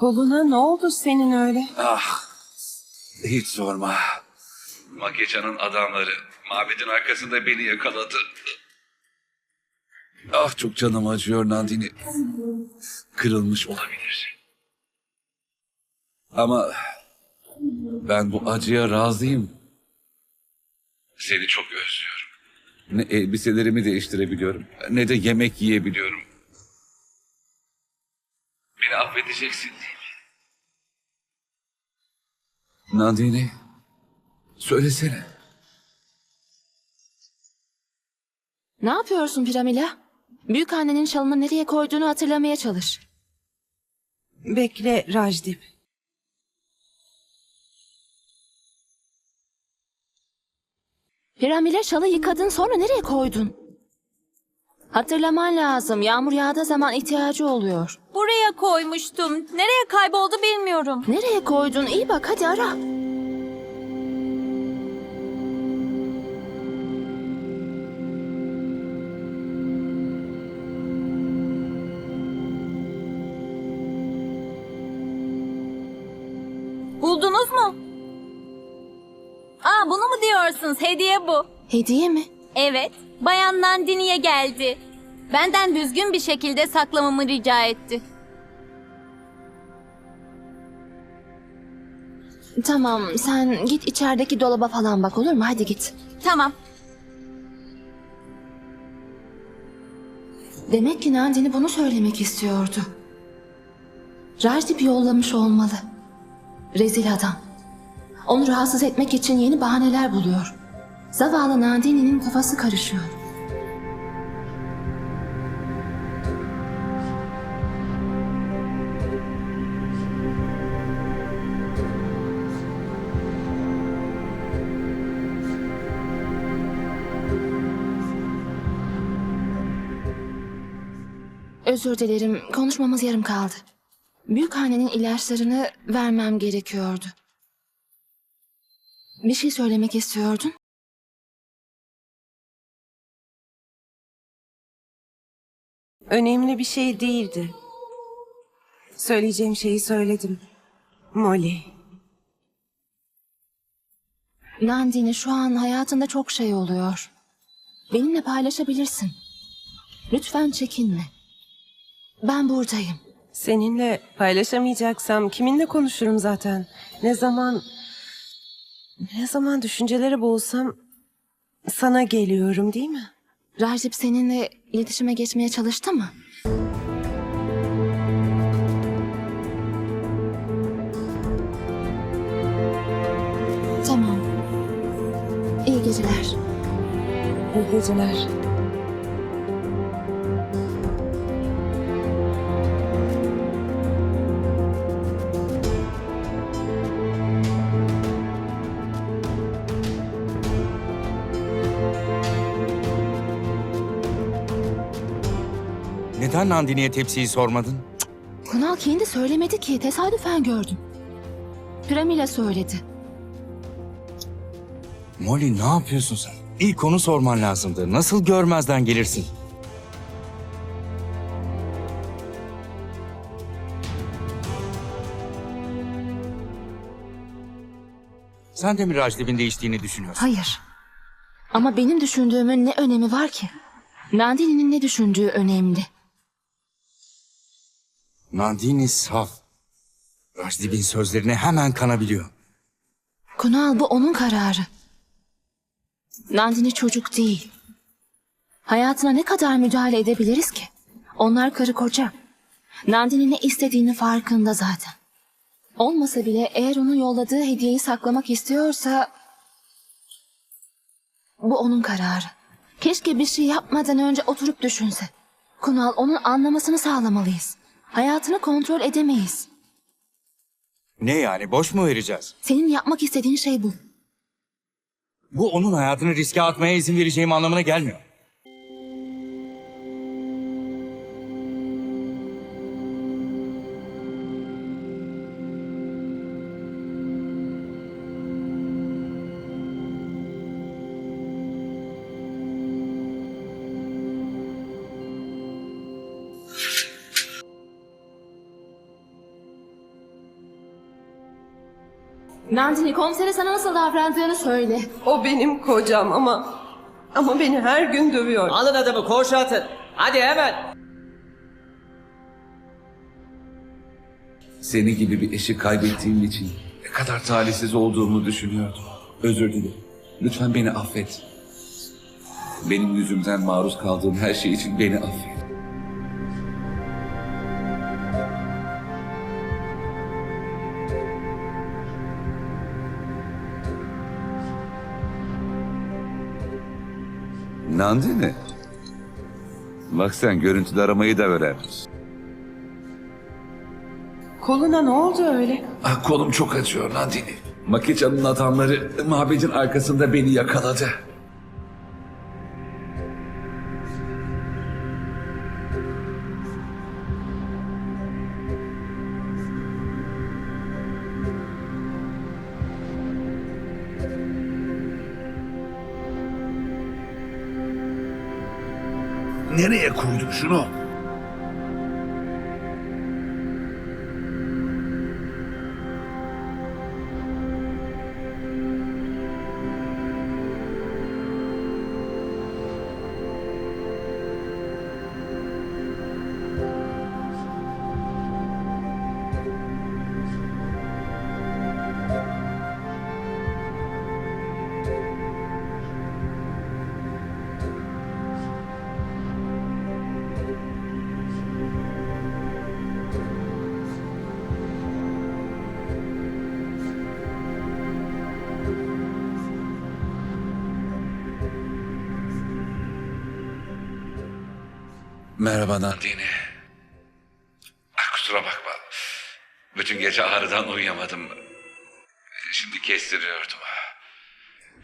Koluna ne oldu senin öyle? ah. Hiç sorma. Makeça'nın adamları mabedin arkasında beni yakaladı. Ah çok canım acıyor Nandini. Kırılmış olabilir. Ama ben bu acıya razıyım. Seni çok özlüyorum. Ne elbiselerimi değiştirebiliyorum ne de yemek yiyebiliyorum. Beni affedeceksin değil mi? Nandini, söylesene. Ne yapıyorsun Piramila? Büyük annenin şalını nereye koyduğunu hatırlamaya çalış. Bekle Rajdip. Piramila şalı yıkadın sonra nereye koydun? Hatırlaman lazım. Yağmur yağdığı zaman ihtiyacı oluyor. Buraya koymuştum. Nereye kayboldu bilmiyorum. Nereye koydun? İyi bak hadi ara. Buldunuz mu? Aa bunu mu diyorsunuz? Hediye bu. Hediye mi? Evet. Bayan Nandini'ye geldi. Benden düzgün bir şekilde saklamamı rica etti. Tamam sen git içerideki dolaba falan bak olur mu? Hadi git. Tamam. Demek ki Nandini bunu söylemek istiyordu. Rajdip yollamış olmalı. Rezil adam. Onu rahatsız etmek için yeni bahaneler buluyor. Zavallı Nandini'nin kafası karışıyor. Özür dilerim, konuşmamız yarım kaldı. Büyükhannenin ilaçlarını vermem gerekiyordu. Bir şey söylemek istiyordun. Önemli bir şey değildi. Söyleyeceğim şeyi söyledim. Molly. Nandini şu an hayatında çok şey oluyor. Benimle paylaşabilirsin. Lütfen çekinme. Ben buradayım. Seninle paylaşamayacaksam kiminle konuşurum zaten? Ne zaman... Ne zaman düşüncelere boğulsam sana geliyorum değil mi? Rajip seninle iletişime geçmeye çalıştı mı? Tamam. İyi geceler. İyi geceler. Neden Nandini'ye tepsiyi sormadın? Kunal kendi söylemedi ki. Tesadüfen gördüm. Piramila söyledi. Molly ne yapıyorsun sen? İlk onu sorman lazımdı. Nasıl görmezden gelirsin? Sen de mi Rajdip'in değiştiğini düşünüyorsun? Hayır. Ama benim düşündüğümün ne önemi var ki? Nandini'nin ne düşündüğü önemli. Nandini saf. Rajdip'in sözlerine hemen kanabiliyor. Kunal bu onun kararı. Nandini çocuk değil. Hayatına ne kadar müdahale edebiliriz ki? Onlar karı koca. Nandini ne istediğini farkında zaten. Olmasa bile eğer onun yolladığı hediyeyi saklamak istiyorsa... Bu onun kararı. Keşke bir şey yapmadan önce oturup düşünse. Kunal onun anlamasını sağlamalıyız. Hayatını kontrol edemeyiz. Ne yani boş mu vereceğiz? Senin yapmak istediğin şey bu. Bu onun hayatını riske atmaya izin vereceğim anlamına gelmiyor. Nandini komisere sana nasıl davrandığını söyle. O benim kocam ama... Ama beni her gün dövüyor. Alın adamı koğuşa atın. Hadi hemen. Seni gibi bir eşi kaybettiğim için ne kadar talihsiz olduğumu düşünüyordum. Özür dilerim. Lütfen beni affet. Benim yüzümden maruz kaldığım her şey için beni affet. Nandini. Bak sen görüntülü aramayı da öğrenmiş. Koluna ne oldu öyle? Ah, kolum çok acıyor Nandini. Makiça'nın adamları mabedin arkasında beni yakaladı. Nereye koyduk Merhaba Nandini. Ah, Kusura bakma. Bütün gece ağrıdan uyuyamadım. Şimdi kestiriyordum.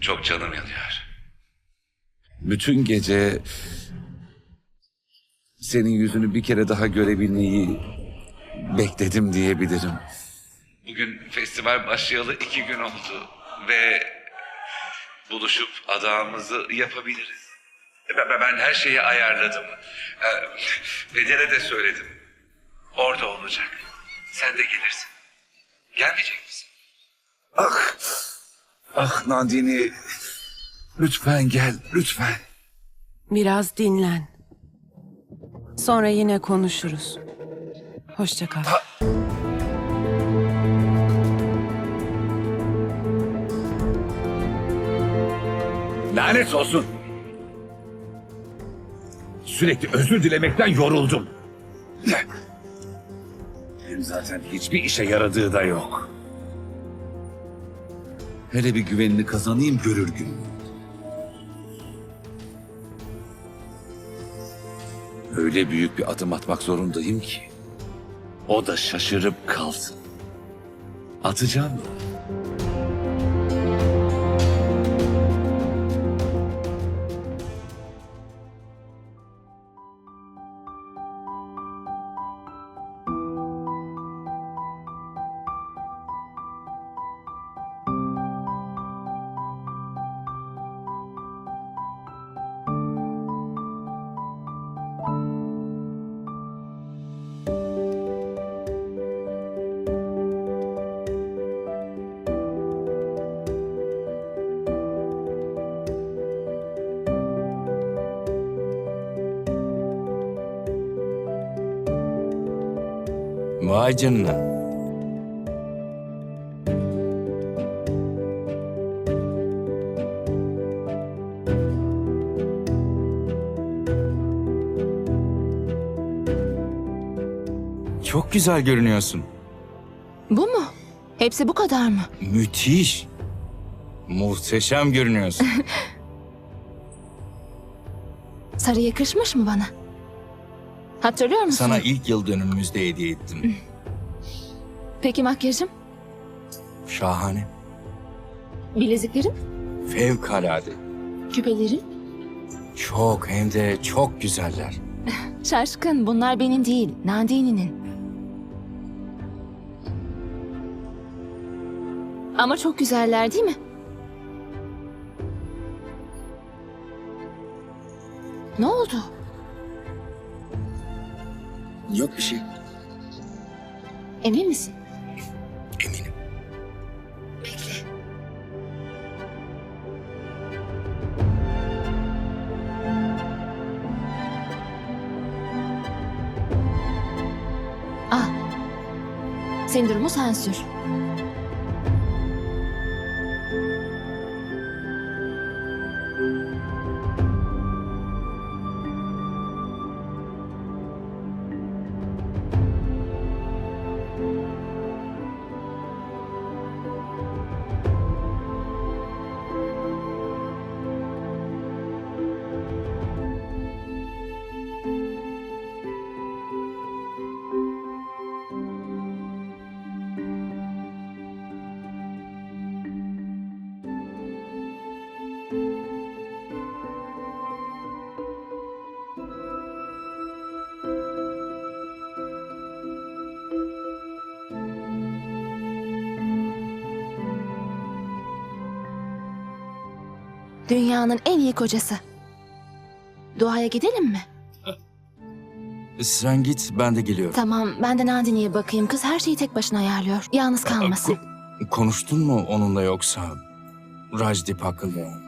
Çok canım yanıyor. Bütün gece senin yüzünü bir kere daha görebilmeyi bekledim diyebilirim. Bugün festival başlayalı iki gün oldu ve buluşup adağımızı yapabiliriz. Ben, her şeyi ayarladım. Ee, Peder'e de söyledim. Orada olacak. Sen de gelirsin. Gelmeyecek misin? Ah, ah Nandini. Lütfen gel, lütfen. Biraz dinlen. Sonra yine konuşuruz. Hoşça kal. Lanet olsun. Sürekli özür dilemekten yoruldum. Hem zaten hiçbir işe yaradığı da yok. Hele bir güvenini kazanayım görür gün. Öyle büyük bir adım atmak zorundayım ki. O da şaşırıp kalsın. Atacağım mı? Vay canına. Çok güzel görünüyorsun. Bu mu? Hepsi bu kadar mı? Müthiş. Muhteşem görünüyorsun. Sarı yakışmış mı bana? Hatırlıyor musun? Sana ilk yıl dönümümüzde hediye ettim. Peki makyajım? Şahane. Bileziklerim? Fevkalade. Küpelerim? Çok hem de çok güzeller. Şaşkın bunlar benim değil. Nandini'nin. Ama çok güzeller değil mi? Ne oldu? Yok bir şey. Emin misin? Sindirumu sen sür. Dünyanın en iyi kocası. Duaya gidelim mi? Sen git ben de geliyorum. Tamam, ben de Nandini'ye bakayım. Kız her şeyi tek başına ayarlıyor. Yalnız kalmasın. Ko- konuştun mu onunla yoksa? Rajdip hakkında.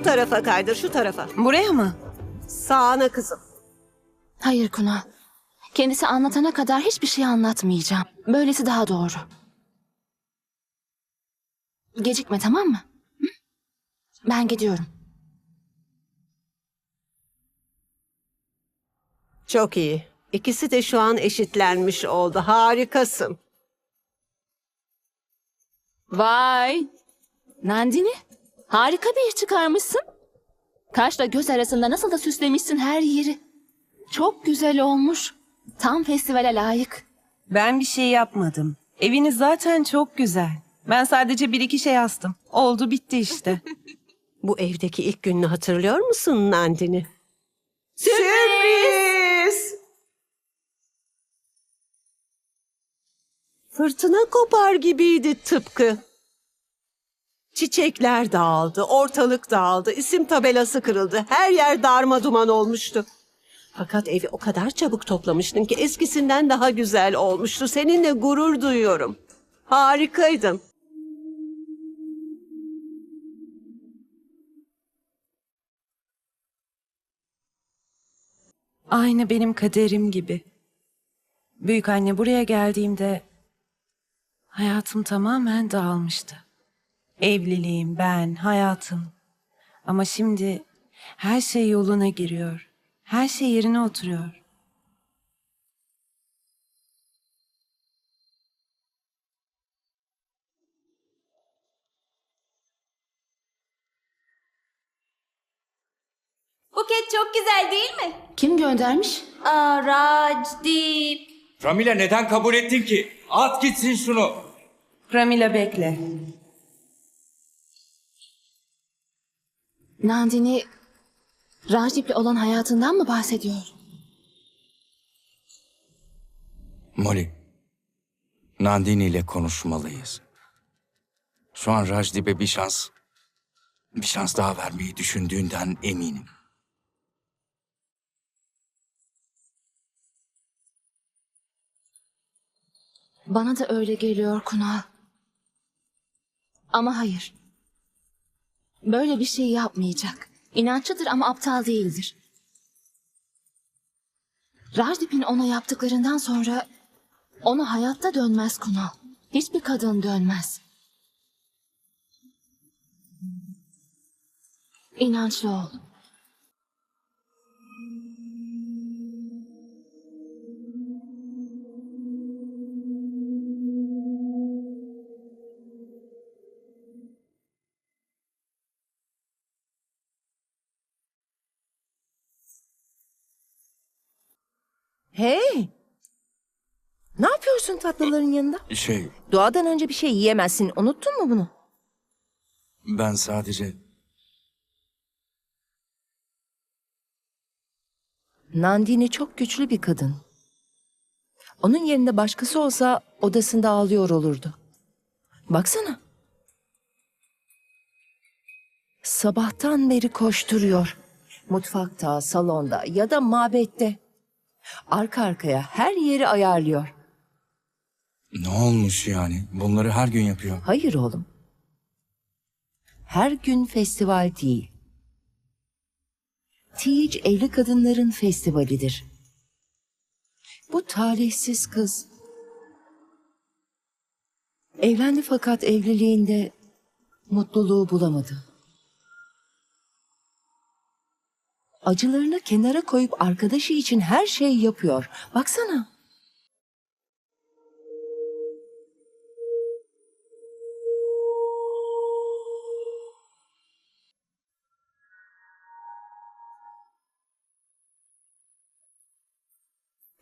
Şu tarafa kaydır, şu tarafa. Buraya mı? Sağına kızım. Hayır Kuna. Kendisi anlatana kadar hiçbir şey anlatmayacağım. Böylesi daha doğru. Gecikme tamam mı? Hı? Ben gidiyorum. Çok iyi. İkisi de şu an eşitlenmiş oldu. Harikasın. Vay! Nandini, harika bir iş çıkarmışsın. Kaşla göz arasında nasıl da süslemişsin her yeri. Çok güzel olmuş. Tam festivale layık. Ben bir şey yapmadım. Eviniz zaten çok güzel. Ben sadece bir iki şey astım. Oldu bitti işte. Bu evdeki ilk gününü hatırlıyor musun Nandini? Sürpriz! Fırtına kopar gibiydi tıpkı. Çiçekler dağıldı, ortalık dağıldı, isim tabelası kırıldı, her yer darma duman olmuştu. Fakat evi o kadar çabuk toplamıştın ki eskisinden daha güzel olmuştu. Seninle gurur duyuyorum. Harikaydın. Aynı benim kaderim gibi. Büyük anne buraya geldiğimde hayatım tamamen dağılmıştı. Evliliğim, ben, hayatım. Ama şimdi her şey yoluna giriyor. Her şey yerine oturuyor. Buket çok güzel değil mi? Kim göndermiş? Aa, Rajdip. Ramila neden kabul ettin ki? At gitsin şunu. Pramila bekle. Nandini, Rajip'le olan hayatından mı bahsediyor? Molly, Nandini ile konuşmalıyız. Şu an Rajdip'e bir şans, bir şans daha vermeyi düşündüğünden eminim. Bana da öyle geliyor Kunal. Ama hayır. Böyle bir şey yapmayacak. İnançlıdır ama aptal değildir. Rajdip'in ona yaptıklarından sonra ona hayatta dönmez Kunal. Hiçbir kadın dönmez. İnançlı ol. Hey! Ne yapıyorsun tatlıların yanında? Şey, Doğadan önce bir şey yiyemezsin. Unuttun mu bunu? ben sadece Nandini çok güçlü bir kadın. Onun yerinde başkası olsa odasında ağlıyor olurdu. Baksana. Sabahtan beri koşturuyor. Mutfakta, salonda ya da mabette. Arka arkaya her yeri ayarlıyor. Ne olmuş yani? Bunları her gün yapıyor. Hayır oğlum. Her gün festival değil. Teej evli kadınların festivalidir. Bu talihsiz kız. Evlendi fakat evliliğinde mutluluğu bulamadı. Acılarını kenara koyup arkadaşı için her şey yapıyor. Baksana.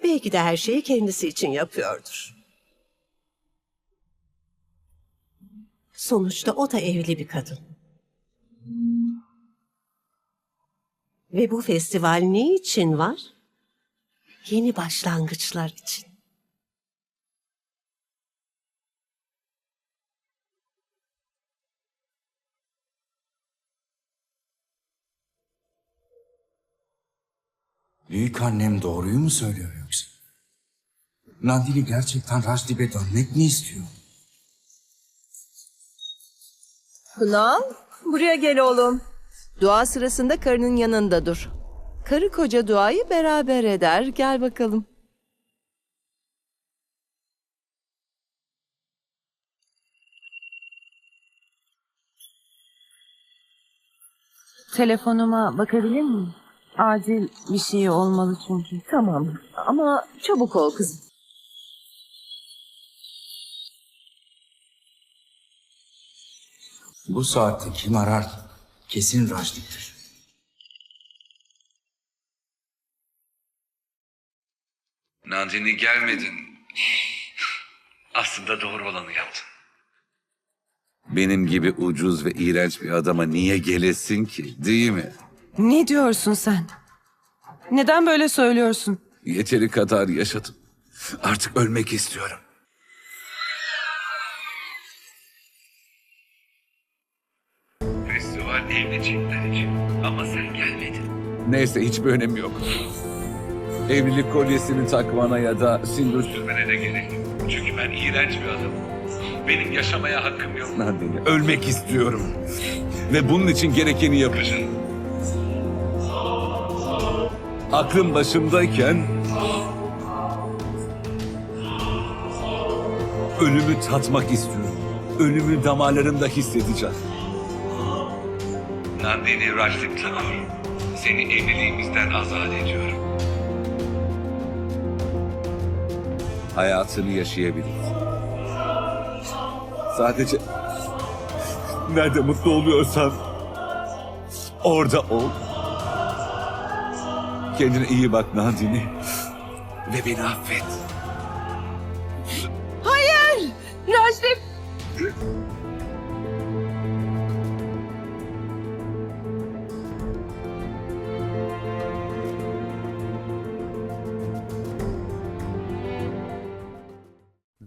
Belki de her şeyi kendisi için yapıyordur. Sonuçta o da evli bir kadın. Ve bu festival ne için var? Yeni başlangıçlar için. Büyük annem doğruyu mu söylüyor yoksa? Nandini gerçekten Rajdip'e dönmek mi istiyor? Kunal, buraya gel oğlum. Dua sırasında karının yanında dur. Karı koca duayı beraber eder. Gel bakalım. Telefonuma bakabilir miyim? Acil bir şey olmalı çünkü. Tamam ama çabuk ol kızım. Bu saatte kim arar ki? Kesin Rajdip'tir. Nandini gelmedin. Aslında doğru olanı yaptın. Benim gibi ucuz ve iğrenç bir adama niye gelesin ki değil mi? Ne diyorsun sen? Neden böyle söylüyorsun? Yeteri kadar yaşadım. Artık ölmek istiyorum. Evlenecekler için ama sen gelmedin. Neyse hiçbir önemi yok. Evlilik kolyesini takmana ya da sindir sürmene de gerek yok. Çünkü ben iğrenç bir adamım. Benim yaşamaya hakkım yok. Nandini. Ölmek istiyorum. Ve bunun için gerekeni yapacağım. Aklım başımdayken ölümü tatmak istiyorum. Ölümü damarlarımda hissedeceğim. Nandini Rajdip Thakur, seni evliliğimizden azat ediyorum. Hayatını yaşayabilirsin. Sadece nerede mutlu oluyorsan orada ol. Kendine iyi bak Nandini. Ve beni affet. Rajdip!